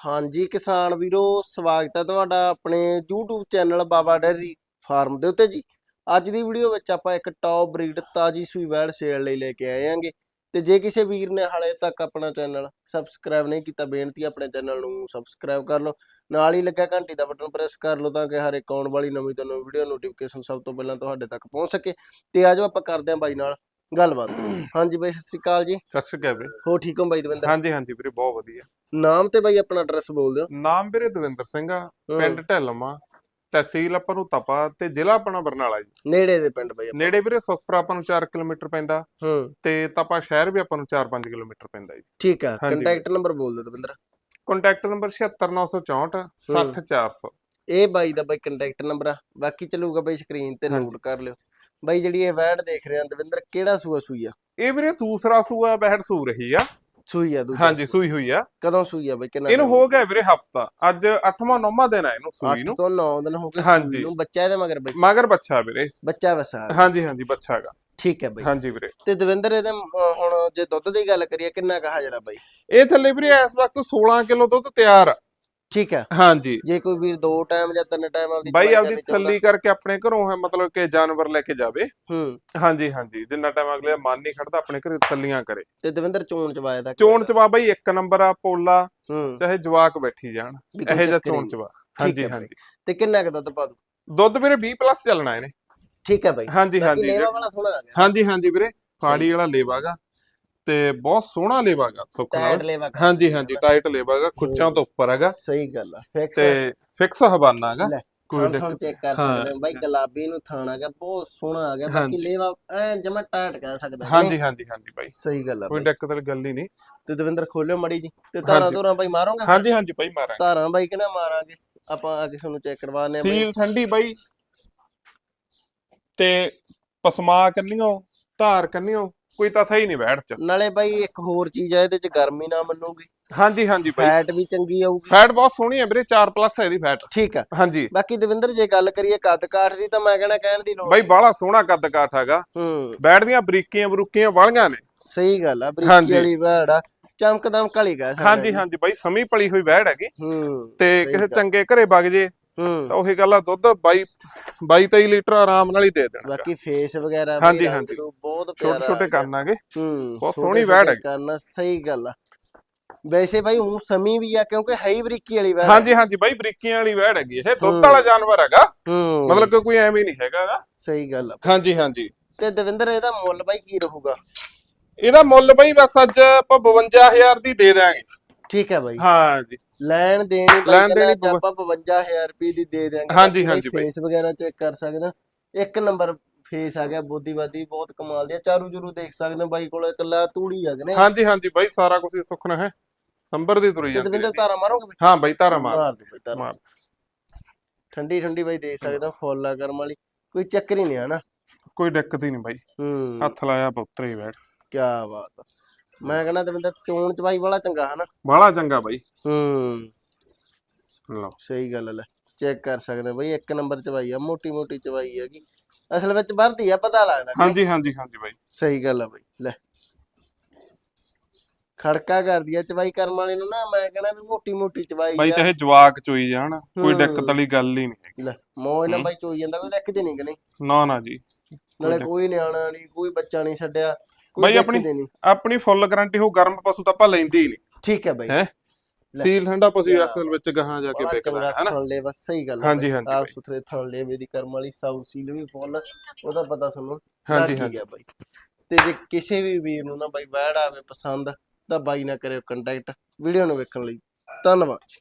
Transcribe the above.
ਹਾਂਜੀ ਕਿਸਾਨ ਵੀਰੋ ਸਵਾਗਤ ਹੈ ਤੁਹਾਡਾ ਆਪਣੇ YouTube channel Baba dairy farm ਦੇ ਉੱਤੇ ਜੀ। ਅੱਜ ਦੀ ਵੀਡੀਓ ਵਿੱਚ ਆਪਾਂ ਇੱਕ ਟੌਪ ਬਰੀਡ ਤਾਜੀ ਸੂਈ ਵੈੜ ਸੇਲ ਲਈ ਲੈ ਕੇ ਆਏ ਆਂਗੇ ਤੇ ਜੇ ਕਿਸੇ ਵੀਰ ਨੇ ਹਾਲੇ ਤੱਕ ਆਪਣਾ ਚੈਨਲ ਸਬਸਕ੍ਰਾਈਬ ਨਹੀਂ ਕੀਤਾ ਬੇਨਤੀ ਆਪਣੇ ਚੈਨਲ ਨੂੰ ਸਬਸਕ੍ਰਾਈਬ ਕਰ ਲਓ। ਨਾਲ ਹੀ ਲੱਗਾ ਘੰਟੀ ਦਾ ਬਟਨ ਪ੍ਰੈਸ ਕਰ ਲਓ ਤਾਂ ਕਿ ਹਰ ਇੱਕ ਆਉਣ ਵਾਲੀ ਨਵੀਂ ਤੋਂ ਨਵੀਂ ਵੀਡੀਓ ਨੋਟੀਫਿਕੇਸ਼ਨ ਸਭ ਤੋਂ ਪਹਿਲਾਂ ਤੁਹਾਡੇ ਤੱਕ ਪਹੁੰਚ ਸਕੇ। ਤੇ ਆਜੋ ਆਪਾਂ ਕਰਦੇ ਹਾਂ ਬਾਈ ਨਾਲ ਗੱਲਬਾਤ। ਹਾਂਜੀ ਬਾਈ ਸਤਿ ਸ਼੍ਰੀ ਅਕਾਲ ਜੀ। ਸਤਿ ਸ਼੍ਰੀ ਅਕਾਲ ਵੀਰੇ ਹੋ ਠੀਕ ਹੋ ਬਾਈ ਦਵਿੰਦਰ? ਹਾਂਜੀ ਹਾਂਜੀ ਵੀਰੇ ਬਹੁਤ ਵਧੀਆ। ਨਾਮ ਤੇ ਬਾਈ ਆਪਣਾ ਐਡਰੈਸ ਬੋਲ ਦਿਓ। ਨਾਮ ਵੀਰੇ ਦਵਿੰਦਰ ਸਿੰਘ ਆ ਪਿੰਡ ਢਿਲਮਾ ਤਹਿਸੀਲ ਆਪਾਂ ਨੂੰ ਤਪਾ ਤੇ ਜ਼ਿਲ੍ਹਾ ਆਪਣਾ ਬਰਨਾਲਾ ਜੀ। ਨੇੜੇ ਦੇ ਪਿੰਡ ਬਾਈ। ਨੇੜੇ ਵੀਰੇ ਸੁਖਪੁਰਾ ਆਪਾਂ ਨੂੰ 4 ਕਿਲੋਮੀਟਰ ਪੈਂਦਾ ਹੂੰ। ਤੇ ਤਪਾ ਸ਼ਹਿਰ ਵੀ ਆਪਾਂ ਨੂੰ 4-5 ਕਿਲੋਮੀਟਰ ਪੈਂਦਾ ਜੀ। ਠੀਕ ਹਾਂਜੀ। ਕੰਟੈਕਟ ਨੰਬਰ ਬੋਲ ਦਿਓ ਦਵਿੰਦਰ। ਕੰਟੈਕਟ ਨੰਬਰ 76964 60400 ਇਹ ਬਾਈ ਦਾ ਬਾਈ ਕੰਟੈਕਟ ਨੰਬਰ ਆ ਬਾਕੀ ਚੱਲੂਗਾ ਬਾਈ ਸਕਰੀਨ ਤੇ। ਨੋਟ ਕਰ ਲਿਓ। ਬਾਈ ਜਿਹੜੀ ਇਹ ਵੈਡ ਦੇਖ ਰਹੇ ਆ ਦਵਿੰਦਰ ਕਿਹੜਾ ਸੂਆ ਸੂਈ ਆ? ਇਹ ਵੀਰੇ ਦੂਸਰਾ ਸੂਆ ਬਹਿੜ ਸੂ ਰਹੀ ਆ। ਸੂਈ ਆ ਦੂਜਾ ਹਾਂਜੀ। ਸੂਈ। ਹੋਈ ਆ। ਕਦੋਂ ਸੂਈ ਆ ਬਾਈ ਕਿੰਨਾ ਇਹਨੂੰ ਹੋ ਗਿਆ ਵੀਰੇ ਹਫਤਾ। ਅੱਜ 8ਵਾਂ 9ਵਾਂ ਦਿਨ ਆ ਇਹਨੂੰ ਸੂਈ 8 ਨੂੰ। ਤੋਂ 9 ਦਿਨ ਹੋ ਗਏ ਹਾਂਜੀ। ਨੂੰ। ਬੱਚਾ ਇਹਦੇ ਮਗਰ ਬਾਈ ਮਗਰ ਬੱਚਾ ਵੀਰੇ। ਬੱਚਾ ਵਸਾ ਹਾਂਜੀ ਹਾਂਜੀ ਬੱਚਾ ਹੈਗਾ। ਠੀਕ ਹੈ ਬਾਈ। ਹਾਂਜੀ ਵੀਰੇ। ਤੇ ਦਵਿੰਦਰ ਇਹਦੇ ਹੁਣ ਜੇ ਦੁੱਧ ਦੀ ਗੱਲ ਕਰੀਏ ਕਿੰਨਾ ਕੁ ਹਾਜ਼ਰ ਆ ਬਾਈ? ਇਹ ਥੱਲੇ ਵੀਰੇ ਇਸ ਵਕਤ 16 ਕਿਲੋ ਦੁੱਧ ਤਿਆਰ ਆ। ਠੀਕ ਹੈ। ਹਾਂਜੀ। ਜੇ ਕੋਈ ਵੀਰ ਦੋ ਟਾਈਮ ਜਾਂ ਤਿੰਨ ਟਾਈਮ ਆਪਦੀ ਬਾਈ ਆਪਦੀ ਤਸੱਲੀ ਕਰਕੇ ਆਪਣੇ ਘਰੋਂ ਹੈ ਮਤਲਬ ਕਿ ਜਾਨਵਰ ਲੈ ਕੇ ਜਾਵੇ। ਹੂੰ। ਹਾਂਜੀ ਹਾਂਜੀ। ਜਿੰਨਾ ਟਾਈਮ ਅਗਲੇ ਮਨ ਨਹੀਂ ਖੜਦਾ ਆਪਣੇ ਘਰੇ ਤਸੱਲੀਆਂ ਕਰੇ। ਤੇ ਦਵਿੰਦਰ ਚੋਣ ਚਵਾਇਆ ਦਾ ਚੋਣ ਚਵਾ ਬਾਈ ਇੱਕ ਨੰਬਰ ਆ ਪੋਲਾ ਚਾਹੇ ਜਵਾਕ ਬੈਠੀ ਜਾਣ। ਇਹੋ ਜਿਹਾ ਚੋਣ। ਚਵਾ ਹਾਂਜੀ। ਹਾਂਜੀ। ਤੇ ਕਿੰਨਾ ਕੁ ਦੁੱਧ ਪਾ ਦੂ ਦੁੱਧ ਵੀਰੇ 20 ਪਲੱਸ ਚੱਲਣਾ ਇਹਨੇ। ਠੀਕ ਹੈ ਬਾਈ। ਹਾਂਜੀ ਹਾਂਜੀ ਲੇਵਾ ਵਾਲਾ ਸੋਹਣਾ ਆ ਗਿਆ। ਹਾਂਜੀ ਹਾਂਜੀ ਵੀਰੇ। ਫਾੜੀ ਵਾਲਾ ਲੇਵਾਗਾ ਤੇ ਬਹੁਤ ਸੋਹਣਾ ਲੇਵਾਗਾ ਸੁੱਖ ਨਾਲ ਕਰ ਹਾਂਜੀ ਹਾਂਜੀ ਟਾਈਟ ਲੇਵਾਗਾ ਖੁੱਚਾਂ ਤੋਂ ਉੱਪਰ ਹੈਗਾ। ਸਹੀ ਗੱਲ ਆ ਫਿਕਸ ਤੇ ਫਿਕਸ ਹਵਾਨਾ ਹੈਗਾ ਲੈ, ਕੋਈ ਹੁਣ ਦਿੱਕਤ ਚੈੱਕ ਕਰ ਹਾਂ। ਸਕਦੇ ਹਾਂ ਬਾਈ ਗੁਲਾਬੀ ਨੂੰ ਥਾਣਾ ਗਿਆ ਬਹੁਤ ਸੋਹਣਾ ਆ ਗਿਆ ਬਾਕੀ ਹਾਂਜੀ। ਲੇਵਾ ਐ ਜਮਾ ਟਾਇਟ ਕਹਿ ਸਕਦੇ ਹਾਂ ਹਾਂਜੀ ਹਾਂਜੀ ਹਾਂਜੀ ਬਾਈ। ਸਹੀ ਗੱਲ ਆ ਕੋਈ ਬਾਈ। ਦਿੱਕਤ ਵਾਲੀ ਗੱਲ ਹੀ ਨਹੀਂ। ਤੇ ਦਵਿੰਦਰ ਖੋਲਿਓ ਮੜੀ ਜੀ ਤੇ ਤਾਰਾਂ ਹਾਂਜੀ। ਤੋਰਾਂ ਬਾਈ ਮਾਰੋਗੇ? ਹਾਂਜੀ ਹਾਂਜੀ ਬਾਈ ਮਾਰਾਂ ਤਾਰਾਂ ਬਾਈ ਕਿਹਨਾਂ ਮਾਰਾਂਗੇ? ਆਪਾਂ ਕੇ ਤੁਹਾਨੂੰ ਚੈੱਕ ਕਰਵਾਣੇ ਆ ਬਾਈ। ਸੀਲ ਠੰਡੀ ਬਾਈ। ਤੇ ਪਸਮਾ ਕੰਨੀਓ ਧਾਰ ਕੰਨੀਓ ਕੋਈ ਤਾਂ ਸਹੀ ਨਹੀਂ ਬੈਠ ਚ। ਨਾਲੇ ਬਾਈ ਇੱਕ ਹੋਰ ਚੀਜ਼ ਆ ਇਹਦੇ ਚ ਗਰਮੀ ਨਾ ਮੰਨੂਗੀ। ਹਾਂਜੀ ਹਾਂਜੀ ਬਾਈ। ਫੈਟ ਵੀ ਚੰਗੀ ਆਊਗੀ। ਫੈਟ ਬਹੁਤ ਸੋਹਣੀ ਹੈ ਵੀਰੇ 4 ਪਲੱਸ ਹੈ ਇਹਦੀ ਫੈਟ ਠੀਕ ਆ। ਹਾਂਜੀ। ਬਾਕੀ ਦਵਿੰਦਰ ਜੇ ਗੱਲ ਕਰੀਏ ਕੱਦ ਕਾਠ ਦੀ ਤਾਂ ਮੈਂ ਕਹਿਣਾ ਕਹਿਣ ਦੀ ਲੋੜ ਬਾਈ ਬਾਹਲਾ ਸੋਹਣਾ ਕੱਦ ਕਾਠ ਹੈਗਾ। ਹੂੰ। ਬੈਠ ਦੀਆਂ ਬਰੀਕੀਆਂ ਬਰੂਕੀਆਂ ਵਾਲੀਆਂ ਨੇ। ਸਹੀ ਗੱਲ ਆ ਬਰੀਕੀ। ਵਾਲੀ ਵੈੜ ਆ। ਚਮਕਦਮ ਕਾਲੀ ਸਕਦੇ ਹਾਂਜੀ ਹਾਂਜੀ ਬਾਈ ਸਮੀ ਪਲੀ ਹੋਈ ਬੈੜ ਹੈਗੀ। ਹੂੰ ਤੇ ਕਿਸੇ। ਚੰਗੇ ਘਰੇ ਵਗ ਜੇ ਹੂੰ ਤਾਂ ਉਹੀ ਗੱਲ ਆ ਦੁੱਧ 22 22 23 ਲੀਟਰ ਆਰਾਮ ਨਾਲ ਹੀ ਦੇ ਦੇਣਾ ਬਾਕੀ ਫੇਸ ਵਗੈਰਾ ਵੀ ਹਾਂਜੀ, ਹਾਂਜੀ। ਬਹੁਤ ਛੋਟੇ ਪਿਆਰਾ ਛੋਟੇ। ਕਰਨਾਗੇ ਹੂੰ ਬਹੁਤ ਸੋਹਣੀ ਵੈੜ ਹੈਗੀ। ਕਰਨਾ ਸਹੀ ਗੱਲ ਆ। ਵੈਸੇ ਭਾਈ ਉਹ ਸਮੀ ਵੀ ਆ ਕਿਉਂਕਿ ਹੈ ਹੀ ਬਰੀਕੀ ਵਾਲੀ ਵੈੜ ਹਾਂਜੀ ਹਾਂਜੀ ਬਾਈ ਬਰੀਕੀਆਂ ਵਾਲੀ ਵੈੜ ਹੈਗੀ ਇਹ। ਦੁੱਧ ਹੂੰ। ਵਾਲਾ ਜਾਨਵਰ ਹੈਗਾ। ਹੂੰ। ਮਤਲਬ ਕਿ ਕੋਈ ਐਵੇਂ ਨਹੀਂ ਹੈਗਾ ਗਾ। ਸਹੀ ਗੱਲ ਆ। ਹਾਂਜੀ ਹਾਂਜੀ। ਤੇ ਦਵਿੰਦਰ ਇਹਦਾ ਮੁੱਲ ਬਾਈ ਕੀ ਰਹੂਗਾ? ਇਹਦਾ ਮੁੱਲ ਬਾਈ ਬਸ ਅੱਜ ਆਪਾਂ 52000 ਦੀ ਦੇ ਦਾਂਗੇ ਠੀਕ ਹੈ ਬਾਈ। ਹਾਂ ਜੀ ਲੈਣ ਦੇਣੀ ਲੈਣ ਦੇਣੀ ਆਪਾਂ 52000 ਰੁਪਏ ਦੀ ਦੇ ਦਿਆਂਗੇ। ਹਾਂਜੀ, ਹਾਂਜੀ ਬਾਈ। ਫੇਸ ਵਗੈਰਾ ਚੈੱਕ ਕਰ ਸਕਦੇ ਹੋ। ਇੱਕ ਨੰਬਰ ਫੇਸ ਆ ਗਿਆ ਬੋਦੀਵਾਦੀ ਬਹੁਤ ਕਮਾਲ ਦੀ ਆ। ਚਾਰੂ ਜਰੂ ਦੇਖ ਸਕਦੇ ਹੋ ਬਾਈ ਕੋਲ ਇਕੱਲਾ ਤੂੜੀ ਆ ਗਨੇ ਹਾਂਜੀ ਹਾਂਜੀ ਬਾਈ ਸਾਰਾ ਕੁਝ ਸੁਖਣਾ ਹੈ। ਸੰਭਰ ਦੀ ਤੁਰੀ ਜਾਂਦੀ ਰਹਿੰਦੀ। ਤਾਰਾ ਮਾਰੋਗੇ? ਹਾਂ ਬਾਈ ਧਾਰਾ ਮਾਰ। ਮਾਰ ਦੋ ਬਾਈ ਤਾਰਾ ਮਾਰ। ਠੰਡੀ ਠੰਡੀ ਬਾਈ ਦੇਖ ਸਕਦੇ ਹੋ ਫੁੱਲ ਕਰਮ ਵਾਲੀ। ਕੋਈ ਚੱਕਰ ਹੀ ਨਹੀਂ ਹਨਾ ਕੋਈ ਦਿੱਕਤ ਹੀ ਨਹੀਂ ਬਾਈ। ਹੂੰ। ਹੱਥ ਲਾਇਆ ਪੁੱਤਰ ਹੀ ਬੈਠ। ਕੀ ਬਾਤ। ਮੈਂ ਕਹਿੰਦਾ ਦਵਿੰਦਰ ਚੋਣ ਚਵਾਈ ਵਾਲਾ ਚੰਗਾ ਹਨਾ। ਬਾਹਲਾ ਚੰਗਾ ਬਾਈ। ਹੂੰ। ਲਓ। ਸਹੀ ਗੱਲ ਲੈ ਚੈੱਕ ਕਰ ਸਕਦੇ ਬਈ ਇੱਕ ਨੰਬਰ ਚਵਾਈ ਆ ਮੋਟੀ ਮੋਟੀ ਚਵਾਈ ਹੈਗੀ ਅਸਲ ਵਿੱਚ ਵਰਦੀ ਆ ਪਤਾ ਲੱਗਦਾ ਕਿ ਹਾਂਜੀ ਹਾਂਜੀ ਹਾਂਜੀ ਬਾਈ। ਸਹੀ ਗੱਲ ਆ ਬਈ ਲੈ। ਖੜਕਾ ਕਰਦੀ ਆ ਚਵਾਈ ਕਰਮ ਵਾਲੇ ਨੂੰ ਨਾ ਮੈਂ ਕਹਿੰਦਾ ਵੀ ਮੋਟੀ ਮੋਟੀ ਚਵਾਈ ਬਾਈ ਆ। ਚਾਹੇ ਜਵਾਕ ਚੋਈ ਜਾਣ ਕੋਈ। ਦਿੱਕਤ ਵਾਲੀ ਗੱਲ ਹੀ ਨਹੀਂ ਹੈਗੀ। ਲੈ ਮੌਜ ਨਾਲ ਹੂੰ। ਬਾਈ ਚੋਈ ਜਾਂਦਾ ਕੋਈ ਦਿਨ ਨਹੀਂ ਕਿ ਨਹੀਂ। ਨਾ ਨਾ ਜੀ। ਨਾਲੇ ਦਿੱਕਤ। ਕੋਈ ਨਿਆਣਾ ਨਹੀਂ ਕੋਈ ਬੱਚਾ ਨਹੀਂ ਛੱਡਿਆ। ਬਾਈ ਆਪਣੀ- ਹੀ ਨਹੀਂ। ਆਪਣੀ ਫੁੱਲ ਗਾਰੰਟੀ ਹੋ ਗਰਮ ਪਸ਼ੂ ਤਾਂ ਆਪਾਂ ਲੈਂਦੇ ਹੀ ਨਹੀਂ। ਠੀਕ ਹੈ ਬਾਈ। ਹੈਂ? ਸੀਲ ਠੰਡਾ ਪਸ਼ੂ ਅਸਲ ਵਿੱਚ ਗਾਹਾਂ ਜਾ ਕੇ ਬੜਾ ਵਿਕਦਾ ਚੰਗਾ ਹੈ ਹਨਾ? ਥਣ ਲੈ ਬਸ ਸਹੀ ਗੱਲ ਆ ਹਾਂਜੀ, ਬਾਈ। ਹਾਂਜੀ ਸਾਫ਼ ਬਾਈ। ਸੁਥਰੇ ਥਣ ਲੈ ਦੀ ਕਰਮ ਵਾਲੀ ਸਾਊ ਸੀਲ ਵੀ ਫੁੱਲ ਉਹਦਾ ਪਤਾ ਤੁਹਾਨੂੰ ਹਾਂਜੀ ਹੀ ਹਾਂਜੀ। ਗਿਆ ਬਾਈ। ਤੇ ਜੇ ਕਿਸੇ ਵੀ ਵੀਰ ਨੂੰ ਨਾ ਬਾਈ ਵੈੜ ਆਵੇ ਪਸੰਦ ਤਾਂ ਬਾਈ ਨਾਲ ਕਰਿਓ ਕੰਟੈਕਟ ਵੀਡੀਓ ਨੂੰ ਵੇਖਣ ਲਈ। ਧੰਨਵਾਦ ਜੀ।